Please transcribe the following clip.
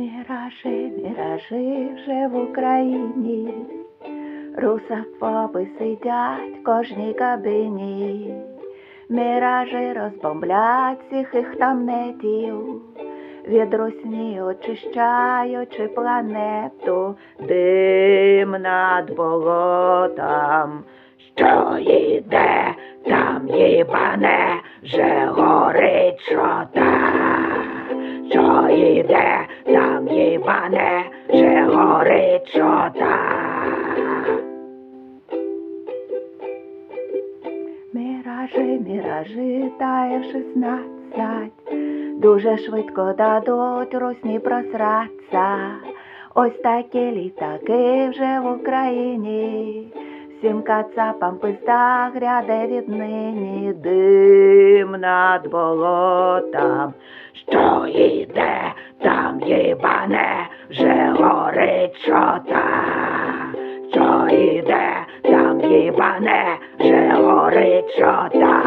Міражі, міражі вже в Україні, русофоби сидять в кожній кабині, міражі розбомблять всіх їх там нетів, від русні очищаючи планету, дим над болотом, що йде, там їбане, вже горить шота. Йде, там їбане, вже горить шота. Міражі, міражі, тає шістнадцять, дуже швидко дадуть русні просраться. Ось такі літаки вже в Україні, всім кацапам пизда гряде віднині, дим над болотом, що йде, там їбане, вже горить чота, Що йде, там їбане, вже горить шота.